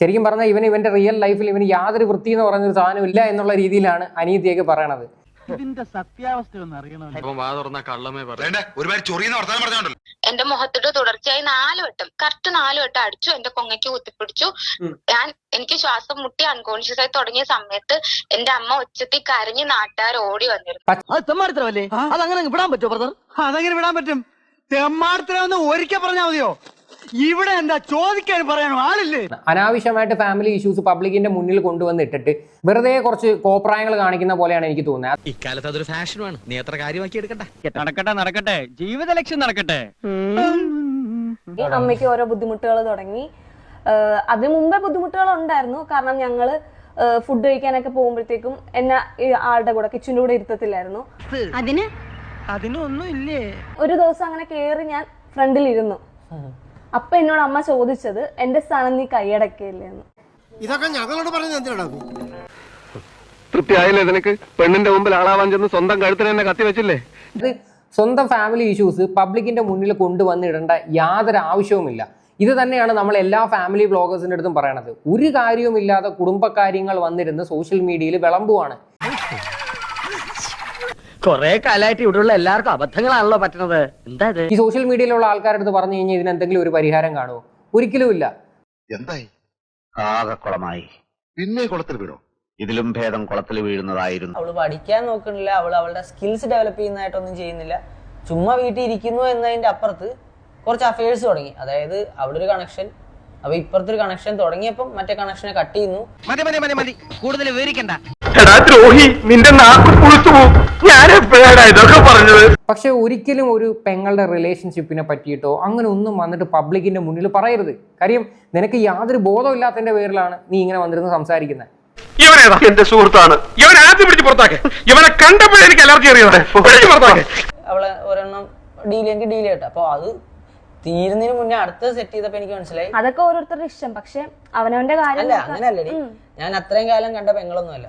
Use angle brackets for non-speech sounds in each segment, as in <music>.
ശരിക്കും പറഞ്ഞാൽ ഇവന് ഇവന്റെ റിയൽ ലൈഫിൽ ഇവന് യാതൊരു വൃത്തി എന്ന് പറയുന്ന ഒരു സാധനം ഇല്ല എന്നുള്ള രീതിയിലാണ് അനീതിയൊക്കെ പറയണത്. ഇതിന്റെ സത്യാവസ്ഥ ഒന്ന് അറിയണമല്ലോ. എന്റെ മുഖത്തിട്ട് തുടർച്ചയായി നാല് വട്ടം കറക്റ്റ് നാല് വട്ടം അടിച്ചു എന്റെ കൊങ്ങയ്ക്ക് കുത്തിപ്പിടിച്ചു. ഞാൻ എനിക്ക് ശ്വാസം മുട്ടി അൺകോൺഷ്യസ് ആയി തുടങ്ങിയ സമയത്ത് എന്റെ അമ്മ ഉച്ചത്തി കരഞ്ഞ് നാട്ടുകാർ ഓടി വന്നിരുന്നു. അതങ്ങനെ വിടാൻ പറ്റുമോ ബ്രദർ? അതങ്ങനെ വിടാൻ പറ്റും. തെമ്മാടിത്തരം ഒരിക്കൽ പറഞ്ഞാൽ മതിയോ? ഇവിടെ എന്താ ചോദിക്കാൻ പറയാനോ ആളില്ലേ? അനാവശ്യമായിട്ട് ഫാമിലി ഇഷ്യൂസ് പബ്ലിക്കിന്റെ മുന്നിൽ കൊണ്ടുവന്നിട്ടിട്ട് വെറുതെ കുറച്ച് കോപ്രായങ്ങൾ കാണിക്കുന്ന പോലെയാണ് എനിക്ക് തോന്നുന്നത്. ഇക്കാലത്ത് അതൊരു ഫാഷനുമാണ് നീ അത്ര കാര്യമാക്കി എടുക്കട്ടെ നടക്കട്ടെ നടക്കട്ടെ. ജീവിത ലക്ഷ്യം നടക്കട്ടെ അമ്മയ്ക്ക് ഓരോ ബുദ്ധിമുട്ടുകൾ തുടങ്ങി. അതിനു മുമ്പേ ബുദ്ധിമുട്ടുകൾ ഉണ്ടായിരുന്നു. കാരണം ഞങ്ങൾ ഫുഡ് കഴിക്കാനൊക്കെ പോകുമ്പോഴത്തേക്കും എന്നെ ഈ ആളുടെ കൂടെ കിച്ചന്റെ കൂടെ ഇരുത്തത്തില്ലായിരുന്നു. അതിന്? അതിനൊന്നും ഇല്ലേ? ഒരു ദിവസം അങ്ങനെ കേറി ഞാൻ ഫ്രണ്ടിൽ ഇരുന്നു അപ്പൊ എന്നോട് അമ്മ ചോദിച്ചത് എന്റെ സ്ഥാനം നീ കൈയടക്കില്ലേ? എന്ന്. ഇതൊക്കെ ഞങ്ങളോട് പറയുന്നത് എന്തിനാണ് തൃപ്തിയായില്ലേ നിനക്ക്? പെണ്ണിന്റെ മുമ്പിൽ ആളാവാൻ ചെന്ന് സ്വന്തം കഴുത്തിന് തന്നെ കത്തി വെച്ചില്ലേ? ഇത് സ്വന്തം ഫാമിലി ഇഷ്യൂസ് പബ്ലിക്കിന്റെ മുന്നിൽ കൊണ്ടുവന്നിടേണ്ട യാതൊരു ആവശ്യവുമില്ല. ഇത് തന്നെയാണ് നമ്മൾ എല്ലാ ഫാമിലി ബ്ലോഗേഴ്സിന്റെ അടുത്തും പറയണത്. ഒരു കാര്യവുമില്ലാതെ കുടുംബകാര്യങ്ങൾ വന്നിരുന്ന് സോഷ്യൽ മീഡിയയിൽ വിളമ്പുവാണ്. കൊറേ കാലായിട്ട് ഇവിടെയുള്ള എല്ലാവർക്കും അബദ്ധങ്ങളാണല്ലോ പറ്റുന്നത്. എന്താ ഇത്? ഈ സോഷ്യൽ മീഡിയയിലുള്ള ആൾക്കാരുടെ അടുത്ത് പറഞ്ഞു കഴിഞ്ഞാൽ ഇതിന് എന്തെങ്കിലും ഒരു പരിഹാരം കാണുമോ ഒരിക്കലും ഇല്ല. എന്തായി? ആകെ കുളമായി. പിന്നെ കുളത്തിൽ വീണോ? ഇതിലും ഭേദം കുളത്തിൽ വീഴുന്നതായിരുന്നു. അവൾ പഠിക്കാൻ നോക്കുന്നില്ല. അവൾ അവളുടെ സ്കിൽസ് ഡെവലപ്പ് ചെയ്യുന്നതായിട്ടൊന്നും ചെയ്യുന്നില്ല. ചുമ്മാ വീട്ടിൽ ഇരിക്കുന്നു എന്നതിന്റെ അപ്പുറത്ത് കുറച്ച് അഫയേഴ്സ് തുടങ്ങി. അതായത് അവിടെ ഒരു കണക്ഷൻ അപ്പൊ ഇപ്പുറത്തെ ഒരു കണക്ഷൻ തുടങ്ങിയപ്പം മറ്റേ കണക്ഷനെ കട്ട് ചെയ്യുന്നു. മതി മതി മതി മതി. കൂടുതൽ വിവരിക്കണ്ട. എടാ ദ്രോഹി നിന്റെ ഇതൊക്കെ പറഞ്ഞത്? പക്ഷെ ഒരിക്കലും ഒരു പെങ്ങളുടെ റിലേഷൻഷിപ്പിനെ പറ്റിയിട്ടോ അങ്ങനെ ഒന്നും വന്നിട്ട് പബ്ലിക്കിന്റെ മുന്നിൽ പറയരുത്. കാര്യം നിനക്ക് യാതൊരു ബോധമില്ലാത്തതിന്റെ പേരിലാണ് നീ ഇങ്ങനെ വന്നിരുന്ന് സംസാരിക്കുന്നത് ഇവനേതാ? എന്റെ സുഹൃത്താണ്. ഇവൻ ആദ്യം പിടിച്ച് പുറത്താക്കെ. ഇവനെ കണ്ടപ്പോഴേ എനിക്ക് അലർജി അറിയാതെ <laughs> പുറത്താക്കെ. അവളെ ഒരെണ്ണം ഡീൽ ചെയ്യെങ്കിൽ ഡീൽ ചെയ്യട്ടെ. അപ്പോൾ അത് തീരുന്നതിന് മുന്നേ അടുത്ത സെറ്റ് ചെയ്തപ്പോ എനിക്ക് മനസ്സിലായി. അതൊക്കെ ഓരോരുത്തരുടെ ഇഷ്ടം. പക്ഷെ അവനവന്റെ കാര്യം അല്ല അങ്ങനെയല്ലടി ഞാൻ അത്രയും കാലം കണ്ട പെങ്ങളൊന്നുമല്ല.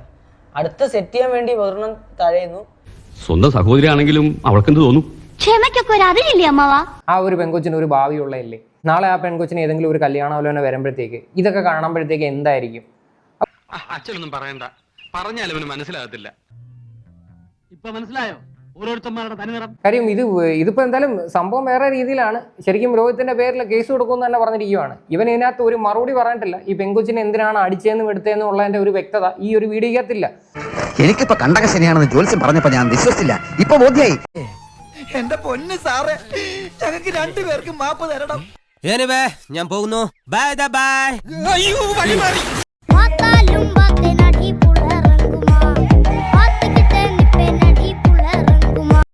അടുത്ത സെറ്റ് ചെയ്യാൻ വേണ്ടി വെറുണം തഴയുന്നു. സ്വന്തം സഹോദരിയാണെങ്കിലും അവൾക്കെന്ത് തോന്നും? ക്ഷമയ്ക്കൊക്കെ ഒരു അതിരില്ലേ അമ്മാവാ? ആ ഒരു പെൺകൊച്ചിന് ഒരു ഭാവിയുള്ളതല്ലേ? നാളെ ആ പെൺകൊച്ചിന് ഏതെങ്കിലും ഒരു കല്യാണാലോചന വരുമ്പോഴത്തേക്ക് ഇതൊക്കെ കാണുമ്പോഴത്തേക്ക് എന്തായിരിക്കും? അച്ഛനൊന്നും പറയണ്ട. പറഞ്ഞാലും മനസ്സിലാകത്തില്ല. ഇപ്പൊ മനസ്സിലായോ? ഓരോരുത്തന്മാരുടെ തനിനിറം. കാര്യം ഇത് ഇതിപ്പോ എന്തായാലും സംഭവം വേറെ രീതിയിലാണ്. ശരിക്കും രോഹിത്തിന്റെ പേരിൽ കേസ് കൊടുക്കുമെന്ന് തന്നെ പറഞ്ഞിരിക്കുകയാണ് ഇവൻ ഇതിനകത്ത് ഒരു മറുപടി പറഞ്ഞിട്ടില്ല. ഈ പെങ്കുച്ചിനെ എന്തിനാണ് അടിച്ചതെന്നും എടുത്തതെന്നും ഉള്ളതിന്റെ ഒരു വ്യക്തത ഈ ഒരു വീഡിയോക്കകത്തില്ല എനിക്കിപ്പോ കണ്ടക ശനിയാണെന്ന് ജോത്സ്യം പറഞ്ഞപ്പോ ഞാൻ വിശ്വസിച്ചില്ല. ഇപ്പൊ ബോധ്യായി. എന്റെ പൊന്ന് സാറേ ഞങ്ങൾക്ക് രണ്ടുപേർക്കും മാപ്പ് തരണം. ഞാൻ പോകുന്നു. Bye bye